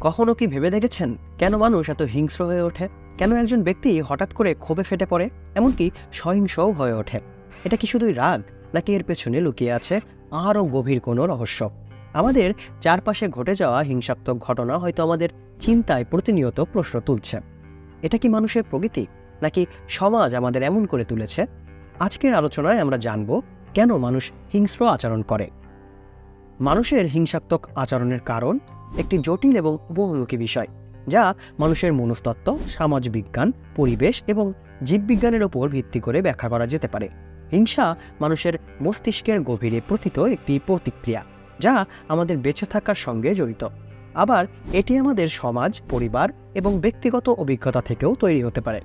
কখনো কি ভেবে দেখেছেন? কেন মানুষ এত হিংস্র হয়ে ওঠে? কেন একজন ব্যক্তি হঠাৎ করে ক্ষোভে ফেটে পড়ে, এমনকি সহিংসও হয়ে ওঠে? এটা কি শুধুই রাগ, নাকি এর পেছনে লুকিয়ে আছে আরও গভীর কোনো রহস্য? আমাদের চারপাশে ঘটে যাওয়া হিংসাত্মক ঘটনা হয়তো আমাদের চিন্তায় প্রতিনিয়ত প্রশ্ন তুলছে। এটা কি মানুষের প্রকৃতি নাকি সমাজ আমাদের এমন করে তুলেছে? আজকের আলোচনায় আমরা জানব, কেন মানুষ হিংস্র আচরণ করে? মানুষের হিংসাত্মক আচরণের কারণ একটি জটিল এবং বহুমুখী বিষয়, যা মানুষের মনস্তত্ত্ব, সমাজ বিজ্ঞান, পরিবেশ এবং জীববিজ্ঞানের ওপর ভিত্তি করে ব্যাখ্যা করা যেতে পারে। হিংসা মানুষের মস্তিষ্কের গভীরে প্রথিত একটি প্রতিক্রিয়া, যা আমাদের বেঁচে থাকার সঙ্গে জড়িত। আবার এটি আমাদের সমাজ, পরিবার এবং ব্যক্তিগত অভিজ্ঞতা থেকেও তৈরি হতে পারে।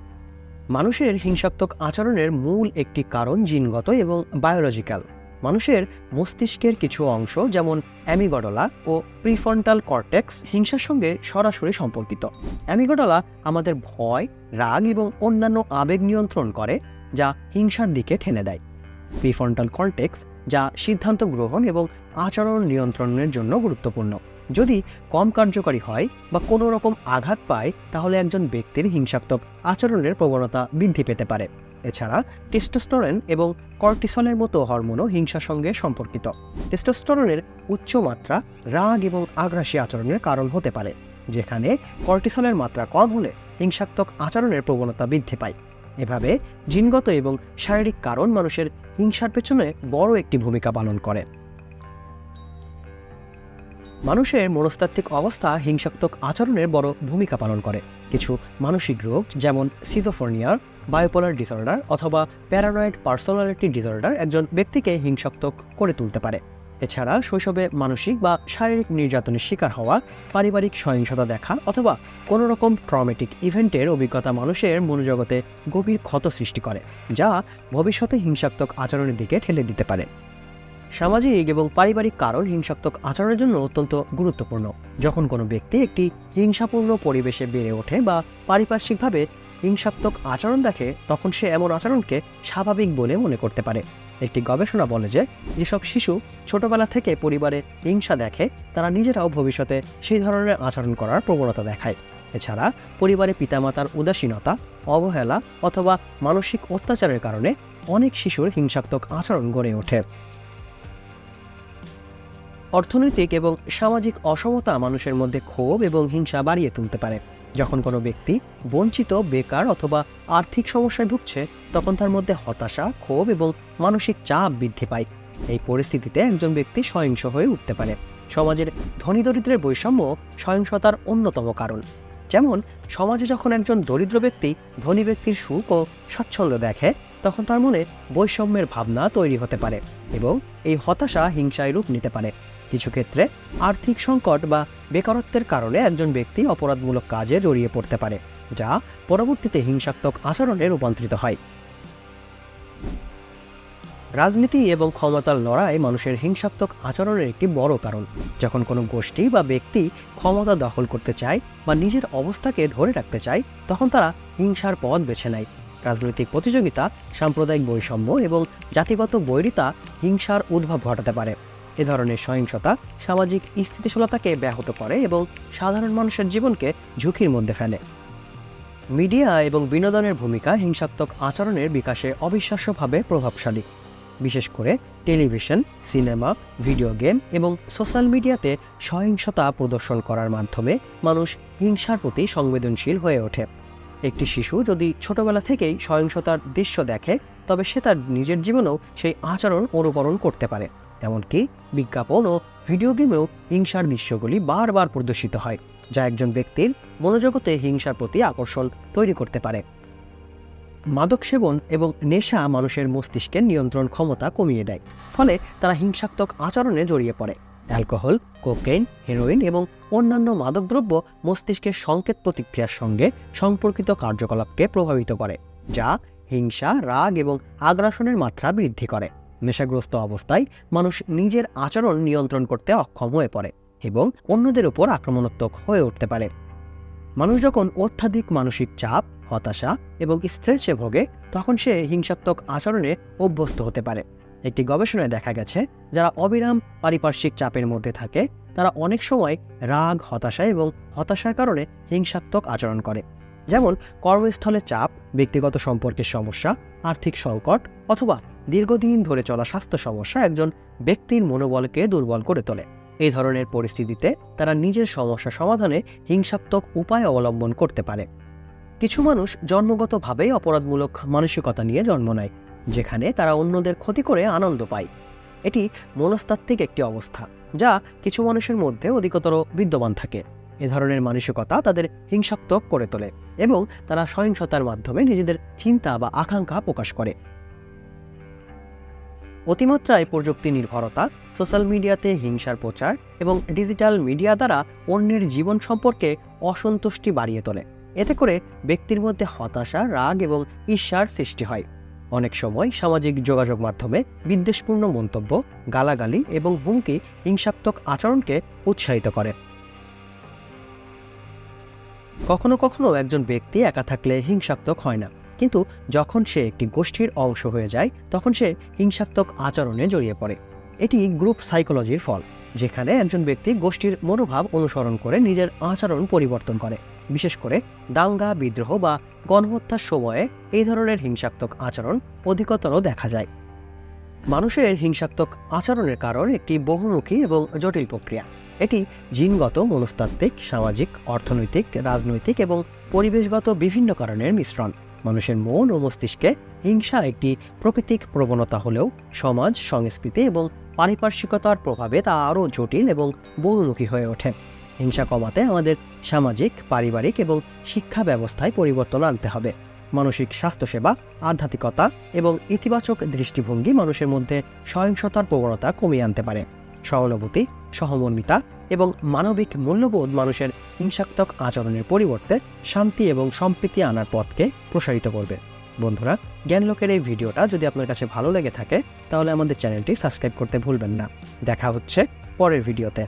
মানুষের হিংসাত্মক আচরণের মূল একটি কারণ জিনগত এবং বায়োলজিক্যাল। মানুষের মস্তিষ্কের কিছু অংশ, যেমন অ্যামিগডলা ও প্রিফন্টাল কর্টেক্স, হিংসার সঙ্গে সরাসরি সম্পর্কিত। অ্যামিগডলা আমাদের ভয়, রাগ এবং অন্যান্য আবেগ নিয়ন্ত্রণ করে, যা হিংসার দিকে ঠেলে দেয়। প্রিফন্টাল কর্টেক্স, যা সিদ্ধান্ত গ্রহণ এবং আচরণ নিয়ন্ত্রণের জন্য গুরুত্বপূর্ণ। যদি কম কার্যকারী হয় বা কোনো রকম আঘাত পায়, তাহলে একজন ব্যক্তির হিংসাত্মক আচরণের প্রবণতা বৃদ্ধি পেতে পারে। এছাড়া টেস্টোস্টেরন এবং কর্টিসলের মতো হরমোনও হিংসার সঙ্গে সম্পর্কিত। টেস্টোস্টেরনের উচ্চ মাত্রা রাগ এবং আগ্রাসী আচরণের কারণ হতে পারে, যেখানে কর্টিসলের মাত্রা কম হলে হিংসাত্মক আচরণের প্রবণতা বৃদ্ধি পায়। এভাবে জিনগত এবং শারীরিক কারণ মানুষের হিংসার পেছনে বড় একটি ভূমিকা পালন করে। মানুষের মনস্তাত্ত্বিক অবস্থা হিংসাত্মক আচরণের বড় ভূমিকা পালন করে। কিছু মানসিক রোগ যেমন সিজোফোর্নিয়ার বায়োপোলার ডিসঅর্ডার অথবা প্যারানয়েড পার্সোনালিটি ডিসঅর্ডার একজন ব্যক্তিকে হিংসাত্মক করে তুলতে পারে। এছাড়া শৈশবে মানসিক বা শারীরিক নির্যাতনের শিকার হওয়া, পারিবারিক সহিংসতা দেখা অথবা কোনো রকম ট্রমেটিক ইভেন্টের অভিজ্ঞতা মানুষের মনোজগতে গভীর ক্ষত সৃষ্টি করে, যা ভবিষ্যতে হিংসাত্মক আচরণের দিকে ঠেলে দিতে পারে। সামাজিক এবং পারিবারিক কারণ হিংসাত্মক আচরণের জন্য অত্যন্ত গুরুত্বপূর্ণ। যখন কোনো ব্যক্তি একটি হিংসাপূর্ণ পরিবেশে বেড়ে ওঠে বা পারিপার্শ্বিকভাবে হিংসাত্মক আচরণ দেখে, তখন সে এমন আচরণকে স্বাভাবিক বলে মনে করতে পারে। একটি গবেষণা বলে যে, যেসব শিশু ছোটবেলা থেকে পরিবারে হিংসা দেখে, তারা নিজেরাও ভবিষ্যতে সেই ধরনের আচরণ করার প্রবণতা দেখায়। এছাড়া পরিবারে পিতামাতার উদাসীনতা, অবহেলা অথবা মানসিক অত্যাচারের কারণে অনেক শিশুর হিংসাত্মক আচরণ গড়ে ওঠে। অর্থনৈতিক এবং সামাজিক অসমতা মানুষের মধ্যে ক্ষোভ এবং হিংসা বাড়িয়ে তুলতে পারে। যখন কোনো ব্যক্তি বঞ্চিত, বেকার অথবা আর্থিক সমস্যায় ভুগছে, তখন তার মধ্যে হতাশা, ক্ষোভ এবং মানসিক চাপ বৃদ্ধি পায়। এই পরিস্থিতিতে একজন ব্যক্তি সহিংস হয়ে উঠতে পারে। সমাজের ধনী দরিদ্রের বৈষম্য সহিংসতার অন্যতম কারণ। যেমন, সমাজে যখন একজন দরিদ্র ব্যক্তি ধনী ব্যক্তির সুখ ও স্বাচ্ছন্দ্য দেখে তখন তার মনে বৈষম্যের ভাবনা তৈরি হতে পারে এবং এই হতাশা হিংসায় রূপ নিতে পারে। কিছু ক্ষেত্রে আর্থিক সংকট বা বেকারত্বের কারণে একজন ব্যক্তি অপরাধমূলক কাজে জড়িয়ে পড়তে পারে, যা পরবর্তীতে হিংসাত্মক আচরণে রূপান্তরিত হয়। রাজনীতি এবং ক্ষমতার লড়াই মানুষের হিংসাত্মক আচরণের একটি বড় কারণ। যখন কোনো গোষ্ঠী বা ব্যক্তি ক্ষমতা দখল করতে চায় বা নিজের অবস্থাকে ধরে রাখতে চায়, তখন তারা হিংসার পথ বেছে নেয়। রাজনৈতিক প্রতিযোগিতা, সাম্প্রদায়িক বৈষম্য এবং জাতিগত বৈরিতা হিংসার উদ্ভব ঘটাতে পারে। এ ধরনের সহিংসতা সামাজিক স্থিতিশীলতাকে ব্যাহত করে এবং সাধারণ মানুষের জীবনকে ঝুঁকির মধ্যে ফেলে। মিডিয়া এবং বিনোদনের ভূমিকা হিংসাত্মক আচরণের বিকাশে অবিশ্বাস্যভাবে প্রভাবশালী। বিশেষ করে টেলিভিশন, সিনেমা, ভিডিও গেম এবং সোশ্যাল মিডিয়াতে সহিংসতা প্রদর্শন করার মাধ্যমে মানুষ হিংসার প্রতি সংবেদনশীল হয়ে ওঠে। একটি শিশু যদি ছোটবেলা থেকেই সহিংসতার দৃশ্য দেখে, তবে সে তার নিজের জীবনেও সেই আচরণ অনুকরণ করতে পারে। এমনকি বিজ্ঞাপন ও ভিডিও গেমেও হিংসার দৃশ্যগুলি বারবার প্রদর্শিত হয়, যা একজন ব্যক্তির মনোজগতে হিংসার প্রতি আকর্ষণ তৈরি করতে পারে। মাদক সেবন এবং নেশা মানুষের মস্তিষ্কের নিয়ন্ত্রণ ক্ষমতা কমিয়ে দেয়, ফলে তারা হিংসাত্মক আচরণে জড়িয়ে পড়ে। অ্যালকোহল, কোকেইন, হেরোইন এবং অন্যান্য মাদকদ্রব্য মস্তিষ্কের সংকেত প্রতিক্রিয়ার সঙ্গে সম্পর্কিত কার্যকলাপকে প্রভাবিত করে, যা হিংসা, রাগ এবং আগ্রাসনের মাত্রা বৃদ্ধি করে। নেশাগ্রস্ত অবস্থায় মানুষ নিজের আচরণ নিয়ন্ত্রণ করতে অক্ষম হয়ে পড়ে এবং অন্যদের উপর আক্রমণাত্মক হয়ে উঠতে পারে। মানুষ যখন অত্যাধিক মানসিক চাপ, হতাশা এবং স্ট্রেসে ভোগে, তখন সে হিংসাত্মক আচরণে অভ্যস্ত হতে পারে। একটি গবেষণায় দেখা গেছে, যারা অবিরাম পারিপার্শ্বিক চাপের মধ্যে থাকে, তারা অনেক সময় রাগ, হতাশা এবং হতাশার কারণে হিংসাত্মক আচরণ করে। যেমন কর্মস্থলে চাপ, ব্যক্তিগত সম্পর্কের সমস্যা, আর্থিক সংকট অথবা দীর্ঘদিন ধরে চলা স্বাস্থ্য সমস্যা একজন ব্যক্তির মনোবলকে দুর্বল করে তোলে। এই ধরনের পরিস্থিতিতে তারা নিজের সমস্যা সমাধানে হিংসাত্মক উপায় অবলম্বন করতে পারে। কিছু মানুষ জন্মগতভাবেই অপরাধমূলক মানসিকতা নিয়ে জন্ম নেয়। যেখানে তারা অন্যদের ক্ষতি করে আনন্দ পায়। এটি মনস্তাত্ত্বিক একটি অবস্থা, যা কিছু মানুষের মধ্যে অধিকতর বিদ্যমান থাকে। এ ধরনের মানসিকতা তাদের হিংসাত্মক করে তোলে এবং তারা সহিংসতার মাধ্যমে নিজেদের চিন্তা বা আকাঙ্ক্ষা প্রকাশ করে। অতিমাত্রায় প্রযুক্তি নির্ভরতা, সোশ্যাল মিডিয়াতে হিংসার প্রচার এবং ডিজিটাল মিডিয়া দ্বারা অন্যের জীবন সম্পর্কে অসন্তুষ্টি বাড়িয়ে তোলে। এতে করে ব্যক্তির মধ্যে হতাশা, রাগ এবং ঈর্ষার সৃষ্টি হয়। অনেক সময় সামাজিক যোগাযোগ মাধ্যমে বিদ্বেষপূর্ণ মন্তব্য, গালাগালি এবং হুমকি হিংসাত্মক আচরণকে উৎসাহিত করে। কখনো কখনো একজন ব্যক্তি একা থাকলে হিংসাত্মক হয় না, কিন্তু যখন সে একটি গোষ্ঠীর অংশ হয়ে যায়, তখন সে হিংসাত্মক আচরণে জড়িয়ে পড়ে। এটি গ্রুপ সাইকোলজির ফল, যেখানে একজন ব্যক্তি গোষ্ঠীর মনোভাব অনুসরণ করে নিজের আচরণ পরিবর্তন করে। বিশেষ করে দাঙ্গা, বিদ্রোহ বা গণহত্যার সময়ে এই ধরনের হিংসাত্মক আচরণ অধিকতর দেখা যায়। মানুষের হিংসাত্মক আচরণের কারণ একটি বহুমুখী এবং জটিল প্রক্রিয়া। এটি জিনগত, মনস্তাত্ত্বিক, সামাজিক, অর্থনৈতিক, রাজনৈতিক এবং পরিবেশগত বিভিন্ন কারণের মিশ্রণ। মানুষের মন ও মস্তিষ্কে হিংসা একটি প্রকৃতিক প্রবণতা হলেও সমাজ, সংস্কৃতি এবং পারিপার্শ্বিকতার প্রভাবে তা আরও জটিল এবং বহুমুখী হয়ে ওঠে। হিংসা কমাতে আমাদের সামাজিক, পারিবারিক এবং শিক্ষা ব্যবস্থায় পরিবর্তন আনতে হবে। মানসিক স্বাস্থ্যসেবা, আধ্যাত্মিকতা এবং ইতিবাচক দৃষ্টিভঙ্গি মানুষের মধ্যে সহিংসতার প্রবণতা কমিয়ে আনতে পারে। সহানুভূতি, সহমর্মিতা এবং মানবিক মূল্যবোধ মানুষের হিংসাত্মক আচরণের পরিবর্তে শান্তি এবং সম্প্রীতি আনার পথকে প্রসারিত করবে। বন্ধুরা, জ্ঞানলোকের এই ভিডিওটা যদি আপনার কাছে ভালো লেগে থাকে, তাহলে আমাদের চ্যানেলটি সাবস্ক্রাইব করতে ভুলবেন না। দেখা হচ্ছে পরের ভিডিওতে।